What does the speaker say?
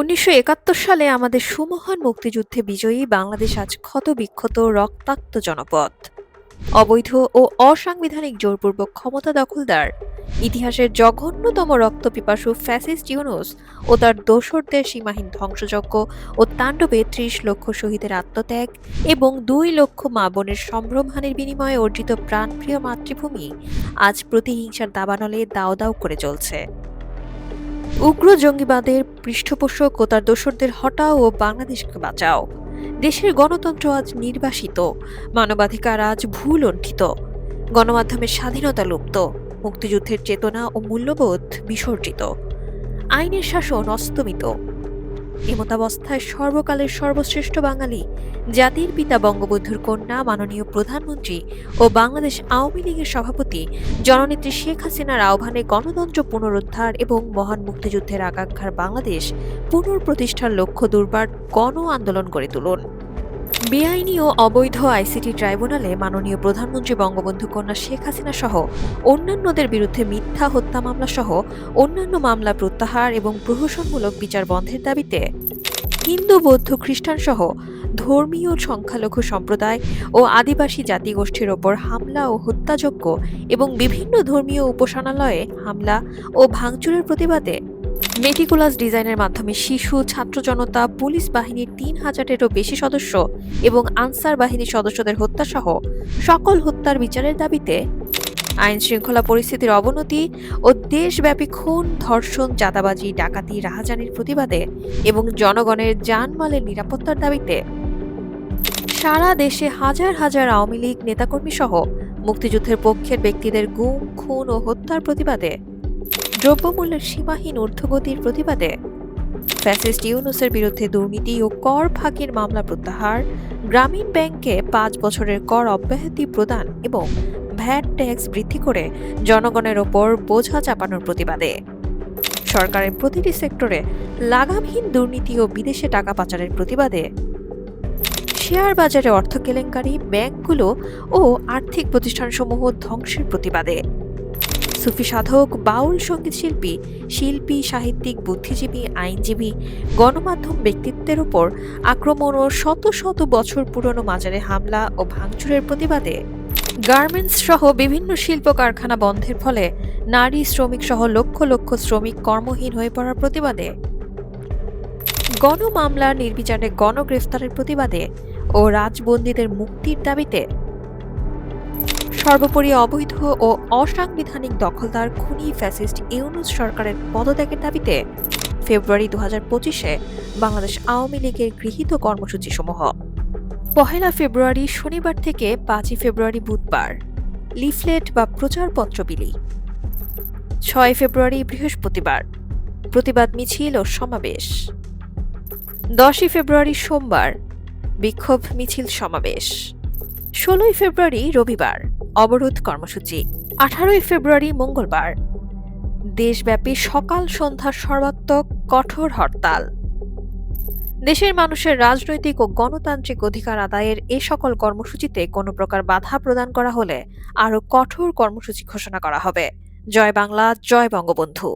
উনিশশো একাত্তর সালে আমাদের সুমহান মুক্তিযুদ্ধে বিজয়ী বাংলাদেশ আজ ক্ষত বিক্ষত রক্তাক্ত জনপদ। অবৈধ ও অসাংবিধানিক জোরপূর্বক ক্ষমতা দখলদার, ইতিহাসের জঘন্যতম রক্তপিপাসু ফ্যাসিস্ট ইউনুস ও তার দোসরদের সীমাহীন ধ্বংসযজ্ঞ ও তাণ্ডবে ত্রিশ লক্ষ শহীদের আত্মত্যাগ এবং দুই লক্ষ মা বোনের সম্ভ্রমহানির বিনিময়ে অর্জিত প্রাণপ্রিয় মাতৃভূমি আজ প্রতিহিংসার দাবানলে দাও দাও করে চলছে। উগ্র জঙ্গিবাদের পৃষ্ঠপোষক ও তার দোসরদের হটাও ও বাংলাদেশকে বাঁচাও। দেশের গণতন্ত্র আজ নির্বাসিত, মানবাধিকার আজ ভুল লণ্ঠিত গণমাধ্যমের স্বাধীনতা লুপ্ত, মুক্তিযুদ্ধের চেতনা ও মূল্যবোধ বিসর্জিত। আইনের শাসন অস্তমিত। এমতাবস্থায় সর্বকালের সর্বশ্রেষ্ঠ বাঙালি, জাতির পিতা বঙ্গবন্ধুর কন্যা, মাননীয় প্রধানমন্ত্রী ও বাংলাদেশ আওয়ামী লীগের সভাপতি জননেত্রী শেখ হাসিনার আহ্বানে গণতন্ত্র পুনরুদ্ধার এবং মহান মুক্তিযুদ্ধের আকাঙ্ক্ষার বাংলাদেশ পুনর্প্রতিষ্ঠার লক্ষ্য দুর্বার গণ আন্দোলন গড়ে তুলুন। বেআইনি ও অবৈধ আইসিটি ট্রাইব্যুনালে মাননীয় প্রধানমন্ত্রী বঙ্গবন্ধু কন্যা শেখ হাসিনা সহ অন্যান্যদের বিরুদ্ধে মিথ্যা হত্যা মামলা সহ অন্যান্য মামলা প্রত্যাহার এবং প্রহসনমূলক বিচার বন্ধের দাবিতে হিন্দু, বৌদ্ধ, খ্রিস্টান সহ ধর্মীয় সংখ্যালঘু সম্প্রদায় ও আদিবাসী জাতিগোষ্ঠীর ওপর হামলা ও হত্যাযজ্ঞ এবং বিভিন্ন ধর্মীয় উপাসনালয়ে হামলা ও ভাঙচুরের প্রতিবাদে মেটিকুলাস ডিজাইনের মাধ্যমে শিশু, ছাত্র জনতা, পুলিশ বাহিনীর তিন হাজারেরও বেশি সদস্য এবং আনসার বাহিনীর সদস্যদের হত্যাসহ সকল হত্যার বিচারের দাবিতে আইন শৃঙ্খলা পরিস্থিতির অবনতি ও দেশব্যাপী খুন, ধর্ষণ, চাঁদাবাজি, ডাকাতি, রাহাজানির প্রতিবাদে এবং জনগণের জানমালের নিরাপত্তার দাবিতে সারা দেশে হাজার হাজার আওয়ামী লীগ নেতাকর্মী সহ মুক্তিযুদ্ধের পক্ষের ব্যক্তিদের গুম, খুন ও হত্যার প্রতিবাদে দ্রব্যমূল্যের সীমাহীন ঊর্ধ্বগতির প্রতিবাদে ফ্যাসিস্ট ইউনুসের বিরুদ্ধে দুর্নীতি ও কর ফাঁকির মামলা প্রত্যাহার, গ্রামীণ ব্যাংকে পাঁচ বছরের কর অব্যাহতি প্রদান এবং ভ্যাট ট্যাক্স বৃদ্ধি করে জনগণের ওপর বোঝা চাপানোর প্রতিবাদে। সরকারের প্রতিটি সেক্টরে লাগামহীন দুর্নীতি ও বিদেশে টাকা পাচারের প্রতিবাদে। শেয়ার বাজারে অর্থ কেলেঙ্কারি, ব্যাংকগুলো ও আর্থিক প্রতিষ্ঠানসমূহ ধ্বংসের প্রতিবাদে। সুফি সাধক, বাউল সংগীত শিল্পী শিল্পী, সাহিত্যিক, বুদ্ধিজীবী, আইনজীবী, গণমাধ্যম ব্যক্তিত্বের ওপর আক্রমণ ও শত শত বছর পুরনো মাজারে হামলা ও ভাঙচুরের প্রতিবাদে। গার্মেন্টস সহ বিভিন্ন শিল্প কারখানা বন্ধের ফলে নারী শ্রমিক সহ লক্ষ লক্ষ শ্রমিক কর্মহীন হয়ে পড়ার প্রতিবাদে। গণমামলার নির্বিচারে গণগ্রেফতারের প্রতিবাদে ও রাজবন্দীদের মুক্তির দাবিতে সর্বোপরি অবৈধ ও অসাংবিধানিক দখলদার খুনি ফ্যাসিস্ট ইউনুস সরকারের পদত্যাগের দাবিতে ফেব্রুয়ারি দু হাজার পঁচিশে বাংলাদেশ আওয়ামী লীগের গৃহীত কর্মসূচি সমূহ পহেলা ফেব্রুয়ারি শনিবার থেকে পাঁচই ফেব্রুয়ারি বুধবার, লিফলেট বা প্রচারপত্র বিলি। ছয় ফেব্রুয়ারি বৃহস্পতিবার, প্রতিবাদ মিছিল ও সমাবেশ। দশই ফেব্রুয়ারি সোমবার, বিক্ষোভ মিছিল সমাবেশ। ষোলোই ফেব্রুয়ারি রবিবার অবরোধ কর্মসূচি। আঠারোই ফেব্রুয়ারি মঙ্গলবার। দেশব্যাপী সকাল সন্ধ্যা সর্বাত্মক কঠোর হরতাল। দেশের মানুষের রাজনৈতিক ও গণতান্ত্রিক অধিকার আদায়ের এ সকল কর্মসূচিতে কোনো প্রকার বাধা প্রদান করা হলে আরও কঠোর কর্মসূচি ঘোষণা করা হবে। জয় বাংলা, জয় বঙ্গবন্ধু।